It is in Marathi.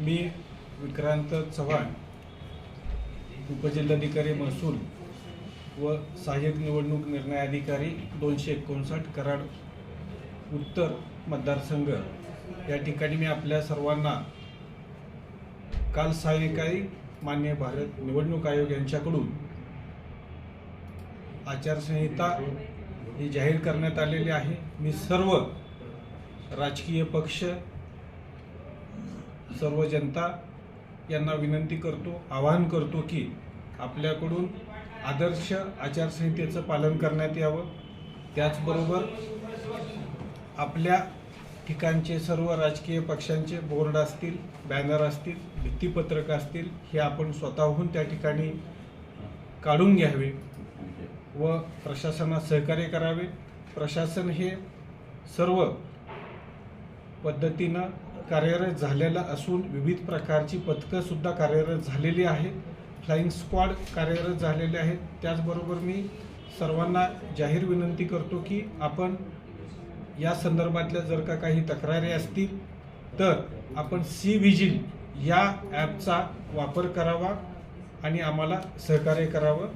मी विक्रांत चव्हाण उपजिल्हाधिकारी महसूल व सहाय्यक निवडणूक निर्णय अधिकारी दोनशे एकोणसाठ कराड उत्तर मतदारसंघ. या ठिकाणी मी आपल्या सर्वांना काल सायंकाळी मान्य भारत निवडणूक आयोग यांच्याकडून आचारसंहिता ही जाहीर करण्यात आलेली आहे. मी सर्व राजकीय पक्ष सर्व जनता यांना विनंती करतो आवाहन करतो की आपल्याकडून आदर्श आचारसंहितेचं पालन करण्यात यावं. त्याचबरोबर आपल्या ठिकाणचे सर्व राजकीय पक्षांचे बोर्ड असतील बॅनर असतील भित्तीपत्रक असतील हे आपण स्वतःहून त्या ठिकाणी काढून घ्यावे व प्रशासनात सहकार्य करावे. प्रशासन हे सर्व पद्धतीनं कार्यरत झालेला असून विविध प्रकारची पथकंसुद्धा कार्यरत झालेली आहेत. फ्लाईंग स्क्वॉड कार्यरत झालेले आहेत. त्याचबरोबर मी सर्वांना जाहीर विनंती करतो की आपण या संदर्भातल्या जर का काही तक्रारी असतील तर आपण सी व्हिजिल या ॲपचा वापर करावा आणि आम्हाला सहकार्य करावं.